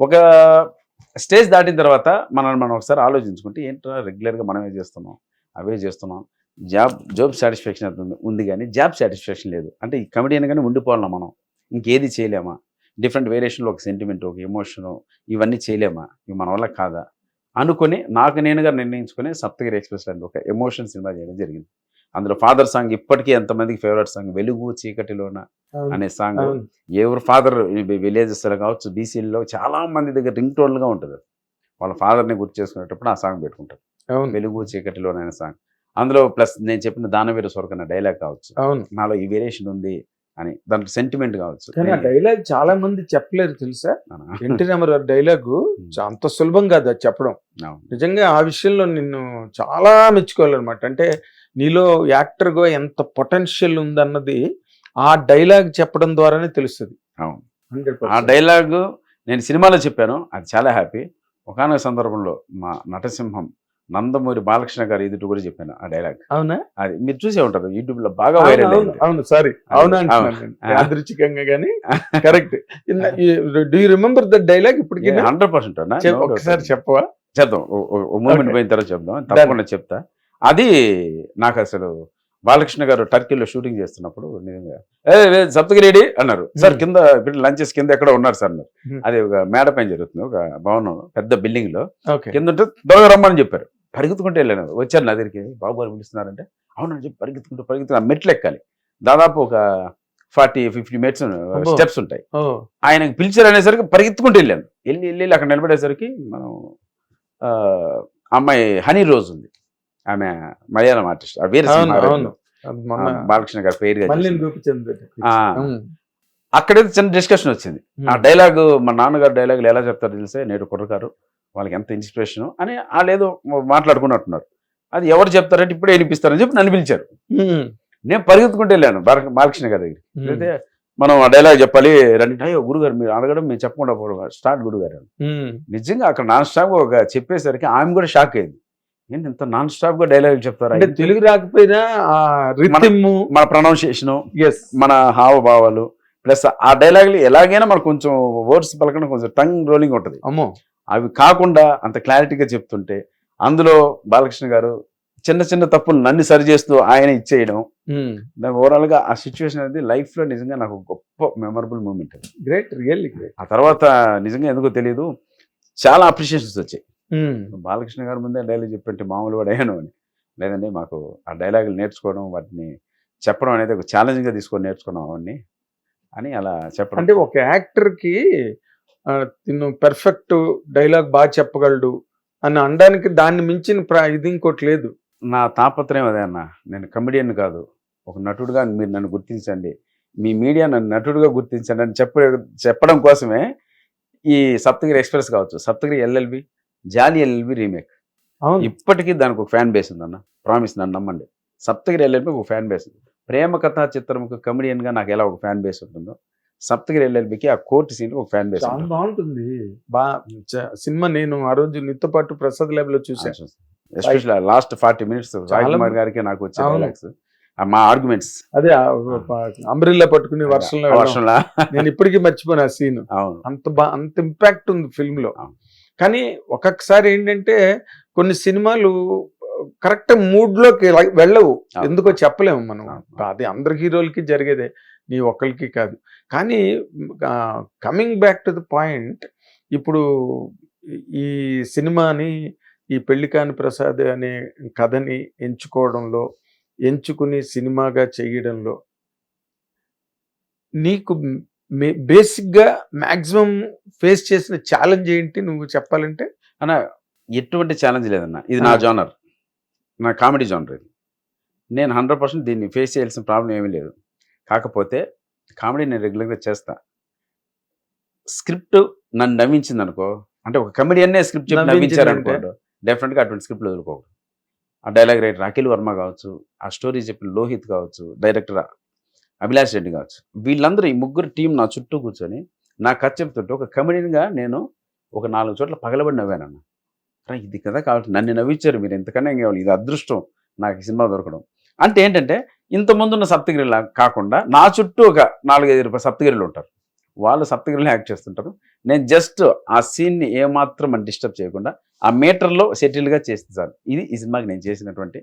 ఒక స్టేజ్ దాటిన తర్వాత మనల్ని మనం ఒకసారి ఆలోచించుకుంటే ఏంటో రెగ్యులర్గా మనమే చేస్తున్నాం అవే చేస్తున్నాం. జాబ్ జాబ్ సాటిస్ఫాక్షన్ అవుతుంది ఉంది కానీ జాబ్ సాటిస్ఫాక్షన్ లేదు. అంటే ఈ కమెడియన్ కానీ ఉండిపోవాలా మనం? ఇంకేది చేయలేమా? డిఫరెంట్ వేరియేషన్లో ఒక సెంటిమెంట్ ఒక ఎమోషను ఇవన్నీ చేయలేమా? ఇవి మన వల్ల కాదా? అనుకొని నాకు నేనుగా నిర్ణయించుకొని సప్తగిరి ఎక్స్ప్రెస్ లాంటి ఒక ఎమోషన్ సినిమా చేయడం జరిగింది. అందులో ఫాదర్ సాంగ్ ఇప్పటికీ ఎంతమందికి ఫేవరెట్ సాంగ్? వెలుగు చీకటిలోన అనే సాంగ్. ఎవరు ఫాదర్ విలేజెస్లో కావచ్చు బీసీలో చాలా మంది దగ్గర రింగ్ టోన్లుగా ఉంటుంది. అది. వాళ్ళ ఫాదర్ని గుర్తు చేసుకునేటప్పుడు ఆ సాంగ్ పెట్టుకుంటారు. వెలుగు చీకటిలోనైన సాంగ్. అందులో ప్లస్ నేను చెప్పిన దానవీర స్వర్గన డైలాగ్ కావచ్చు. అవును. నాలో ఈ వేరియేషన్ ఉంది అని దాంట్లో సెంటిమెంట్ కావచ్చు. కానీ ఆ డైలాగ్ చాలా మంది చెప్పలేరు తెలుసా? ఎన్టీ రామారావు డైలాగ్ అంత సులభం కాదు అది చెప్పడం. నిజంగా ఆ విషయంలో నిన్ను చాలా మెచ్చుకోవాలన్నమాట. అంటే నీలో యాక్టర్గా ఎంత పొటెన్షియల్ ఉందన్నది ఆ డైలాగ్ చెప్పడం ద్వారానే తెలుస్తుంది. ఆ డైలాగ్ నేను సినిమాలో చెప్పాను అది చాలా హ్యాపీ. ఒకనొక సందర్భంలో మా నటసింహం నందమూరి బాలకృష్ణ గారు ఎదుటి కూడా చెప్పాను ఆ డైలాగ్. అవునా? అది మీరు చూసే ఉంటారు యూట్యూబ్లో బాగా వైరల్ అవును, సారీ అవును. యాదృచ్ఛికంగా కానీ correct do you remember the dialogue ఇప్పటికి? హండ్రెడ్ పర్సెంట్ ఒకసారి చెప్పవా? చెప్దాం మూమెంట్. పోయిన తర్వాత చెప్దాం. తప్పకుండా చెప్తా. అది నాకు అసలు బాలకృష్ణ గారు టర్కీలో షూటింగ్ చేస్తున్నప్పుడు నిజంగా ఏ ఏ, సప్తగిరి రెడీ అన్నారు. సార్. కింద లంచెస్ కింద ఎక్కడ ఉన్నారు సార్ అన్నారు. అది ఒక మేడ పైన జరుగుతుంది ఒక భవనం పెద్ద బిల్డింగ్లో కింద ఉంటే త్వరగా రమ్మని చెప్పారు. పరిగెత్తుకుంటూ వెళ్ళాను. వచ్చారు నా దగ్గరికి. బాబు గారు పిలుస్తున్నారంటే? అవునని చెప్పి పరిగెత్తుకుంటూ ఆ మెట్లు ఎక్కాలి. దాదాపు ఒక ఫార్టీ ఫిఫ్టీ మినిట్స్. స్టెప్స్ ఉంటాయి. ఆయనకు పిలిచారు అనేసరికి పరిగెత్తుకుంటూ వెళ్ళాను. వెళ్ళి వెళ్ళి అక్కడ నిలబడేసరికి మనం అమ్మాయి హనీ రోజ్ ఉంది. ఆమె మలయాళం ఆర్టిస్ట్ ఆ వీర బాలకృష్ణ గారి పేరుగా ఉమ్, అక్కడైతే చిన్న డిస్కషన్ వచ్చింది. ఆ. డైలాగ్ మా నాన్నగారు డైలాగులు ఎలా చెప్తారో తెలిసే నేడు కుర్రకారు వాళ్ళకి ఎంత ఇన్స్పిరేషన్ అని వాళ్ళు ఏదో మాట్లాడుకున్నట్టున్నారు. అది ఎవరు చెప్తారంటే ఇప్పుడే వినిపిస్తారని చెప్పి నన్ను పిలిచారు. నేను పరిగెత్తుకుంటూ వెళ్ళాను బాల- బాలకృష్ణ గారి దగ్గర అయితే మనం ఆ డైలాగ్ చెప్పాలి రండి అయ్యో గురుగారు మీరు అడగడం మేము చెప్పకుండా పోవడం స్టార్ట్ గురుగారు. నిజంగా అక్కడ నాన్ స్టాప్ ఒక చెప్పేసరికి ఆమె కూడా షాక్ అయింది. ఏంటి ఇంత నాన్ స్టాప్గా డైలాగ్ చెప్తారా? అంటే తెలుగు రాకపోయినా మన ప్రొనౌన్సియేషన్ ఎస్ మన హావభావాలు ప్లస్ ఆ డైలాగులు ఎలాగైనా మనకు కొంచెం వర్డ్స్ పలకడం కొంచెం టంగ్ రోలింగ్ ఉంటుంది. అమ్మో. అవి కాకుండా అంత క్లారిటీగా చెప్తుంటే అందులో బాలకృష్ణ గారు చిన్న చిన్న తప్పులు నన్ను సరి చేస్తూ ఆయన ఇచ్చేయడం దాని ఓవరాల్గా ఆ సిచ్యువేషన్ అనేది లైఫ్లో నిజంగా నాకు గొప్ప memorable moment great really great ఆ తర్వాత నిజంగా ఎందుకో తెలియదు చాలా అప్రిషియేషన్స్ వచ్చాయి. బాలకృష్ణ గారి ముందే డైలాగ్ చెప్పంటే మామూలు కూడా అయ్యాను అని. లేదండి మాకు ఆ డైలాగులు నేర్చుకోవడం వాటిని చెప్పడం అనేది ఒక ఛాలెంజ్గా తీసుకొని నేర్చుకున్నాం అవన్నీ అని అలా చెప్పడం. అంటే ఒక యాక్టర్కి ఆ, తిను పెర్ఫెక్ట్ డైలాగ్ బాగా చెప్పగలడు అని అనడానికి దాన్ని మించిన ప్ర- ఇది ఇంకోటి లేదు. నా తాపత్రయం అదే అన్న. నేను కమెడియన్ కాదు. ఒక నటుడుగా మీరు నన్ను గుర్తించండి. మీ మీడియా నన్ను నటుడుగా గుర్తించండి అని చెప్ప చెప్పడం కోసమే ఈ సప్తగిరి ఎక్స్ప్రెస్ కావచ్చు. Saptagiri LLB Jolly LLB remake. అవును. ఇప్పటికీ దానికి ఒక ఫ్యాన్ బేస్ ఉందన్న. ప్రామిస్ నన్ను నమ్మండి. సప్తగిరి ఎల్ఎల్బి ఒక ఫ్యాన్ బేస్. ఉంది ప్రేమ కథా చిత్రంకు కమెడియన్గా నాకు ఎలా ఒక ఫ్యాన్ బేస్ ఉంటుందో సప్తగిరి ఎల్ఎల్బికి ఆ కోర్టు సీన్కి ఒక ఫ్యాన్ బేస్ బాగుంటుంది. బా సినిమా నేను ఆ రోజు నీతో పాటు ప్రసాద్ ల్యాబ్లో చూసాను special last forty minutes Raj చాలా కుమార్ గారికి నాకు వచ్చే మా ఆర్గ్యుమెంట్స్ అదే అంబ్రిల్లా పట్టుకుని వర్షంలో. వర్షంలా. నేను ఇప్పటికీ మర్చిపోయిన ఆ సీన్ అవును. అంత బా అంత ఇంపాక్ట్ ఉంది ఫిల్మ్లో. కానీ ఒక్కొక్కసారి ఏంటంటే కొన్ని సినిమాలు కరెక్ట్ మూడ్లోకి లా- వెళ్ళవు. ఎందుకో చెప్పలేము మనం. అది అందరి హీరోలకి జరిగేదే నీ ఒక్కరికి కాదు కానీ coming back to the point ఇప్పుడు ఈ సినిమాని ఈ పెళ్ళికాని ప్రసాద్ అనే కథని ఎంచుకోవడంలో ఎంచుకుని సినిమాగా చేయడంలో నీకు బేసిక్గా మాక్సిమం ఫేస్ చేసిన ఛాలెంజ్ ఏంటి నువ్వు చెప్పాలంటే? అన్న ఎటువంటి ఛాలెంజ్ లేదన్న. ఇది నా. జానర్. నా కామెడీ జానర్ ఇది. నేను హండ్రెడ్ పర్సెంట్ దీన్ని ఫేస్ చేయాల్సిన ప్రాబ్లం ఏమీ లేదు. కాకపోతే కామెడీ నేను రెగ్యులర్గా చేస్తా. స్క్రిప్ట్ నన్ను నవ్వించింది అనుకో అంటే ఒక కమెడియన్నే స్క్రిప్ట్ చెప్పి నవ్వించారు నవ్వించిందంటే? అనుకోండి డెఫినెట్గా అటువంటి స్క్రిప్ట్లు వదులుకోకూడదు. ఆ డైలాగ్ రైటర్ అఖిల్ వర్మ కావచ్చు ఆ స్టోరీ చెప్పిన లోహిత్ కావచ్చు డైరెక్టర్ అభిలాష్ రెడ్డి కావచ్చు. వీళ్ళందరూ ఈ ముగ్గురు టీం నా చుట్టూ కూర్చొని నా కథ చెప్తుంటే ఒక కమెడియన్గా నేను ఒక నాలుగు చోట్ల పగలబడి నవ్వానన్న. రా ఇది కదా కాబట్టి నన్ను నవ్వించారు మీరు ఎంతకన్నా ఏం ఇది అదృష్టం నాకు ఈ సినిమా దొరకడం. అంటే ఏంటంటే ఇంత ముందున్న సప్తగిరిలా కాకుండా నా చుట్టూ ఒక నాలుగైదు రూపాయలు సప్తగిరిలు ఉంటారు. వాళ్ళు సప్తగిరిలో యాక్ట్ చేస్తుంటారు. నేను జస్ట్ ఆ సీన్ని ఏమాత్రం అని డిస్టర్బ్ చేయకుండా ఆ మీటర్లో సెటిల్గా చేస్తాను ఇది ఈ సినిమాకి నేను చేసినటువంటి